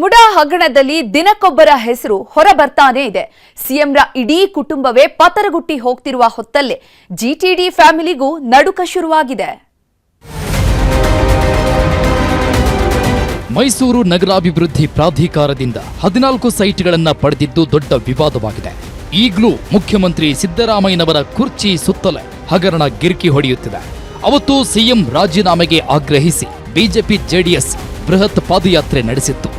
ಮುಡಾ ಹಗರಣದಲ್ಲಿ ದಿನಕ್ಕೊಬ್ಬರ ಹೆಸರು ಹೊರ ಬರ್ತಾನೇ ಇದೆ. ಸಿಎಂರ ಇಡೀ ಕುಟುಂಬವೇ ಪತರಗುಟ್ಟಿ ಹೋಗ್ತಿರುವ ಹೊತ್ತಲ್ಲೇ ಜಿಟಿಡಿ ಫ್ಯಾಮಿಲಿಗೂ ನಡುಕ ಶುರುವಾಗಿದೆ. ಮೈಸೂರು ನಗರಾಭಿವೃದ್ಧಿ ಪ್ರಾಧಿಕಾರದಿಂದ ಹದಿನಾಲ್ಕು ಸೈಟ್ಗಳನ್ನು ಪಡೆದಿದ್ದು ದೊಡ್ಡ ವಿವಾದವಾಗಿದೆ. ಈಗಲೂ ಮುಖ್ಯಮಂತ್ರಿ ಸಿದ್ದರಾಮಯ್ಯನವರ ಕುರ್ಚಿ ಸುತ್ತಲೇ ಹಗರಣ ಗಿರ್ಕಿ ಹೊಡೆಯುತ್ತಿದೆ. ಅವತ್ತು ಸಿಎಂ ರಾಜೀನಾಮೆಗೆ ಆಗ್ರಹಿಸಿ ಬಿಜೆಪಿ ಜೆಡಿಎಸ್ ಬೃಹತ್ ಪಾದಯಾತ್ರೆ ನಡೆಸಿತ್ತು.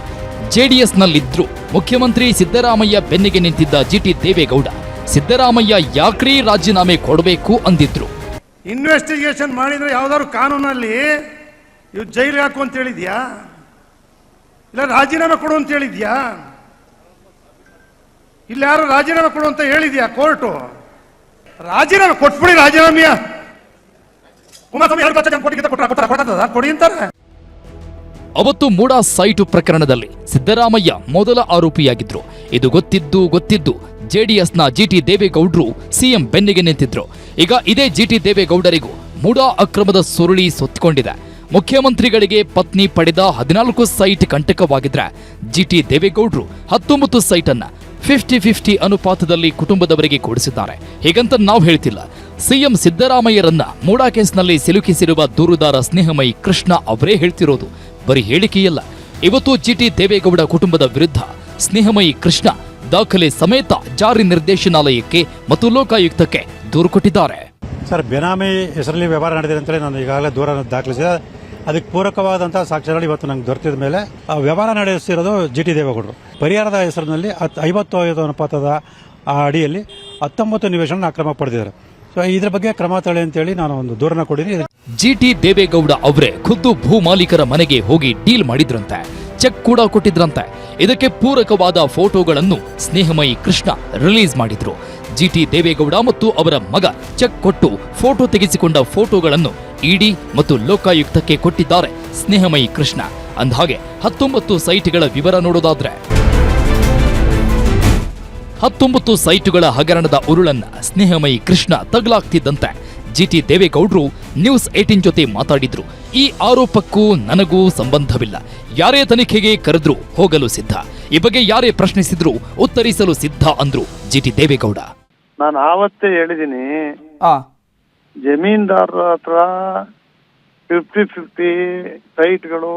ಜೆಡಿಎಸ್ನಲ್ಲಿದ್ರೂ ಮುಖ್ಯಮಂತ್ರಿ ಸಿದ್ದರಾಮಯ್ಯ ಬೆನ್ನಿಗೆ ನಿಂತಿದ್ದ ಜಿಟಿ ದೇವೇಗೌಡ ಸಿದ್ದರಾಮಯ್ಯ ಯಾಕ್ರೀ ರಾಜೀನಾಮೆ ಕೊಡಬೇಕು ಅಂದಿದ್ರು ಇನ್ವೆಸ್ಟಿಗೇಷನ್ ಮಾಡಿದ್ರೆ ಯಾವ್ದಾದ್ರು ಕಾನೂನಲ್ಲಿ ಇವ್ ಜೈಲಿಗೆ ಹಾಕು ಅಂತ ಹೇಳಿದ್ಯಾ ಇಲ್ಲ ರಾಜೀನಾಮೆ ಕೊಡು ಅಂತ ಹೇಳಿದ್ಯಾ ಇಲ್ಲ ಯಾರು ರಾಜೀನಾಮೆ ಕೊಡು ಅಂತ ಹೇಳಿದ್ಯಾ ಕೋರ್ಟು ರಾಜೀನಾಮೆ ಕೊಟ್ಬಿಡಿ ರಾಜೀನಾಮೆಯ ಕುಮಾರಸ್ವಾಮಿ ಎರಡು ಅವತ್ತು ಮೂಡಾ ಸೈಟು ಪ್ರಕರಣದಲ್ಲಿ ಸಿದ್ದರಾಮಯ್ಯ ಮೊದಲ ಆರೋಪಿಯಾಗಿದ್ರು. ಇದು ಗೊತ್ತಿದ್ದು ಗೊತ್ತಿದ್ದು ಜೆಡಿಎಸ್ನ ಜಿಟಿ ದೇವೇಗೌಡರು ಸಿಎಂ ಬೆನ್ನಿಗೆ ನಿಂತಿದ್ರು. ಈಗ ಇದೇ ಜಿಟಿ ದೇವೇಗೌಡರಿಗೂ ಮೂಡಾ ಅಕ್ರಮದ ಸುರುಳಿ ಸುತ್ತಿಕೊಂಡಿದೆ ಮುಖ್ಯಮಂತ್ರಿಗಳಿಗೆ ಪತ್ನಿ ಪಡೆದ ಹದಿನಾಲ್ಕು ಸೈಟ್ ಕಂಟಕವಾಗಿದ್ರೆ ಜಿಟಿ ದೇವೇಗೌಡರು ಹತ್ತೊಂಬತ್ತು ಸೈಟ್ ಅನ್ನ ಫಿಫ್ಟಿ ಫಿಫ್ಟಿ ಅನುಪಾತದಲ್ಲಿ ಕುಟುಂಬದವರಿಗೆ ಕೊಡಿಸಿದ್ದಾರೆ. ಹೀಗಂತ ನಾವು ಹೇಳ್ತಿಲ್ಲ. ಸಿಎಂ ಸಿದ್ದರಾಮಯ್ಯರನ್ನ ಮೂಡಾ ಕೇಸ್ನಲ್ಲಿ ಸಿಲುಕಿಸಿರುವ ದೂರುದಾರ ಸ್ನೇಹಮಯಿ ಕೃಷ್ಣ ಅವರೇ ಹೇಳ್ತಿರೋದು. ಬರೀ ಹೇಳಿಕೆಯಲ್ಲ. ಇವತ್ತು ಜಿಟಿ ದೇವೇಗೌಡ ಕುಟುಂಬದ ವಿರುದ್ಧ ಸ್ನೇಹಮಯಿ ಕೃಷ್ಣ ದಾಖಲೆ ಸಮೇತ ಜಾರಿ ನಿರ್ದೇಶನಾಲಯಕ್ಕೆ ಮತ್ತು ಲೋಕಾಯುಕ್ತಕ್ಕೆ ದೂರು ಕೊಟ್ಟಿದ್ದಾರೆ. ಸರ್, ಬೇನಾಮಿ ಹೆಸರಲ್ಲಿ ವ್ಯವಹಾರ ನಡೆದಿದೆ ಅಂತೇಳಿ ನಾನು ಈಗಾಗಲೇ ದೂರ ದಾಖಲಿಸಿದೆ. ಅದಕ್ಕೆ ಪೂರಕವಾದಂತಹ ಸಾಕ್ಷ್ಯಗಳು ಇವತ್ತು ನಂಗೆ ದೊರೆತಿದ ಮೇಲೆ, ಆ, ವ್ಯವಹಾರ ನಡೆಸಿರೋದು ಜಿ ಟಿ ದೇವೇಗೌಡರು. ಪರಿಹಾರದ ಹೆಸರಿನಲ್ಲಿ ಹತ್ತು ಐವತ್ತು ಐದು ಅನುಪಾತದ ಆ ಅಡಿಯಲ್ಲಿ ಹತ್ತೊಂಬತ್ತು ನಿವೇಶನ ಅಕ್ರಮ ಪಡೆದಿದ್ದಾರೆ. ಸೊ ಇದ್ರ ಬಗ್ಗೆ ಕ್ರಮ ತಳಿ ಅಂತೇಳಿ ನಾನು ಒಂದು ದೂರನ ಕೊಡಿದ್ದೀನಿ ಜಿಟಿ ದೇವೇಗೌಡ ಅವರೇ ಖುದ್ದು ಭೂ ಮಾಲೀಕರ ಮನೆಗೆ ಹೋಗಿ ಡೀಲ್ ಮಾಡಿದ್ರಂತೆ. ಚೆಕ್ ಕೂಡ ಕೊಟ್ಟಿದ್ರಂತೆ. ಇದಕ್ಕೆ ಪೂರಕವಾದ ಫೋಟೋಗಳನ್ನು ಸ್ನೇಹಮಯಿ ಕೃಷ್ಣ ರಿಲೀಸ್ ಮಾಡಿದ್ರು. ಜಿಟಿ ದೇವೇಗೌಡ ಮತ್ತು ಅವರ ಮಗ ಚೆಕ್ ಕೊಟ್ಟು ಫೋಟೋ ತೆಗೆಸಿಕೊಂಡ ಫೋಟೋಗಳನ್ನು ಇಡಿ ಮತ್ತು ಲೋಕಾಯುಕ್ತಕ್ಕೆ ಕೊಟ್ಟಿದ್ದಾರೆ ಸ್ನೇಹಮಯಿ ಕೃಷ್ಣ. ಅಂದಹಾಗೆ ಹತ್ತೊಂಬತ್ತು ಸೈಟ್ಗಳ ವಿವರ ನೋಡೋದಾದ್ರೆ. ಹತ್ತೊಂಬತ್ತು ಸೈಟುಗಳ ಹಗರಣದ ಉರುಳನ್ನ ಸ್ನೇಹಮಯಿ ಕೃಷ್ಣ ತಗಲಾಗ್ತಿದ್ದಂತೆ. ಜಿಟಿ ದೇವೇಗೌಡರು ನ್ಯೂಸ್ ಏಟಿನ್ ಜೊತೆ ಮಾತಾಡಿದ್ರು. ಈ ಆರೋಪಕ್ಕೂ ನನಗೂ ಸಂಬಂಧವಿಲ್ಲ. ಯಾರೇ ತನಿಖೆಗೆ ಕರೆದ್ರೂ ಹೋಗಲು ಸಿದ್ಧ. ಈ ಬಗ್ಗೆ ಯಾರೇ ಪ್ರಶ್ನಿಸಿದ್ರು ಉತ್ತರಿಸಲು ಸಿದ್ಧ ಅಂದ್ರು ಜಿಟಿ ದೇವೇಗೌಡ. ನಾನು ಆವತ್ತೇ ಹೇಳಿದ್ದೀನಿ ಜಮೀನ್ದಾರರ ಹತ್ರ ಫಿಫ್ಟಿ ಫಿಫ್ಟಿ ಸೈಟ್ಗಳು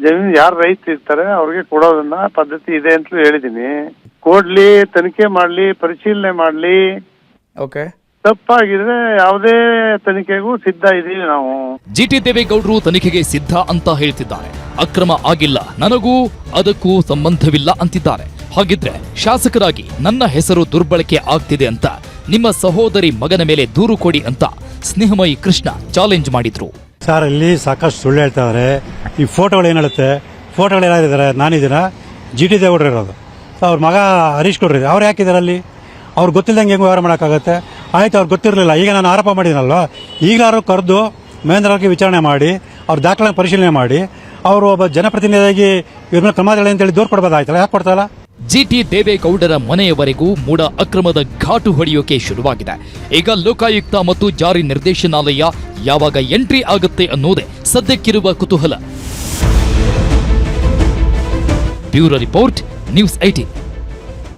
ಜಮೀನ್ ಯಾರು ರೈತ ಇರ್ತಾರೆ ಅವ್ರಿಗೆ ಕೊಡೋದನ್ನ ಪದ್ಧತಿ ಇದೆ ಅಂತಲೂ ಹೇಳಿದೀನಿ. ಕೊಡ್ಲಿ ತನಿಖೆ ಮಾಡ್ಲಿ ಪರಿಶೀಲನೆ ಮಾಡ್ಲಿ. ಓಕೆ ತಪ್ಪಾಗಿದ್ರೆ ಯಾವುದೇ ತನಿಖೆಗೂ ಸಿದ್ಧ ಇದೀವಿ ನಾವು. ಜಿಟಿ ದೇವೇಗೌಡರು ತನಿಖೆಗೆ ಸಿದ್ಧ ಅಂತ ಹೇಳ್ತಿದ್ದಾರೆ. ಅಕ್ರಮ ಆಗಿಲ್ಲ ನನಗೂ ಅದಕ್ಕೂ ಸಂಬಂಧವಿಲ್ಲ ಅಂತಿದ್ದಾರೆ. ಹಾಗಿದ್ರೆ ಶಾಸಕರಾಗಿ ನನ್ನ ಹೆಸರು ದುರ್ಬಳಕೆ ಆಗ್ತಿದೆ ಅಂತ ನಿಮ್ಮ ಸಹೋದರಿ ಮಗನ ಮೇಲೆ ದೂರು ಕೊಡಿ ಅಂತ ಸ್ನೇಹಮಯಿ ಕೃಷ್ಣ ಚಾಲೆಂಜ್ ಮಾಡಿದ್ರು. ಸರ್ ಇಲ್ಲಿ ಸಾಕಷ್ಟು ಸುಳ್ಳು ಹೇಳ್ತಾ ಇದಾರೆ. ಈ ಫೋಟೋಗಳು ಏನು ಹೇಳುತ್ತೆ? ಫೋಟೋಗಳು ಏನಾಗಿದ್ದಾರೆ ನಾನಿದ್ದೀನ? ಜಿ ಟಿ ದೇವೇಗೌಡರು ಇರೋದು. ಅವ್ರ ಮಗ ಹರೀಶ್ ಗೌಡ್ರು ಇದೆ ಅವ್ರು ಯಾಕಿದ್ದಾರೆ ಅಲ್ಲಿ? ಅವ್ರು ಗೊತ್ತಿಲ್ಲದಂಗೆ ಹೆಂಗೆ ವ್ಯವಹಾರ ಮಾಡೋಕ್ಕಾಗತ್ತೆ? ಆಯ್ತು, ಅವ್ರು ಗೊತ್ತಿರಲಿಲ್ಲ. ಈಗ ನಾನು ಆರೋಪ ಮಾಡಿದ್ದೀನಲ್ಲ ಈಗ ಯಾರು ಕರೆದು ಮಹೇಂದ್ರವ್ರಿಗೆ ವಿಚಾರಣೆ ಮಾಡಿ, ಅವ್ರ ದಾಖಲೆ ಪರಿಶೀಲನೆ ಮಾಡಿ, ಅವರು ಒಬ್ಬ ಜನಪ್ರತಿನಿಧಿಯಾಗಿ ಇವ್ರ ಮೇಲೆ ತಗೊಳ್ಳಿ ಅಂತೇಳಿ ದೂರು ಕೊಡ್ಬೋದಾಯ್ತಲ್ಲ? ಯಾಕೆ ಕೊಡ್ತಾಯಿಲ್ಲ ಜಿಟಿ ದೇವೇಗೌಡರ ಮನೆಯವರೆಗೂ ಮೂಡ ಅಕ್ರಮದ ಘಾಟು ಹೊಡೆಯೋಕೆ ಶುರುವಾಗಿದೆ. ಈಗ ಲೋಕಾಯುಕ್ತ ಮತ್ತು ಜಾರಿ ನಿರ್ದೇಶನಾಲಯ ಯಾವಾಗ ಎಂಟ್ರಿ ಆಗುತ್ತೆ ಅನ್ನೋದೇ ಸದ್ಯಕ್ಕಿರುವ ಕುತೂಹಲ. Bureau report, news IT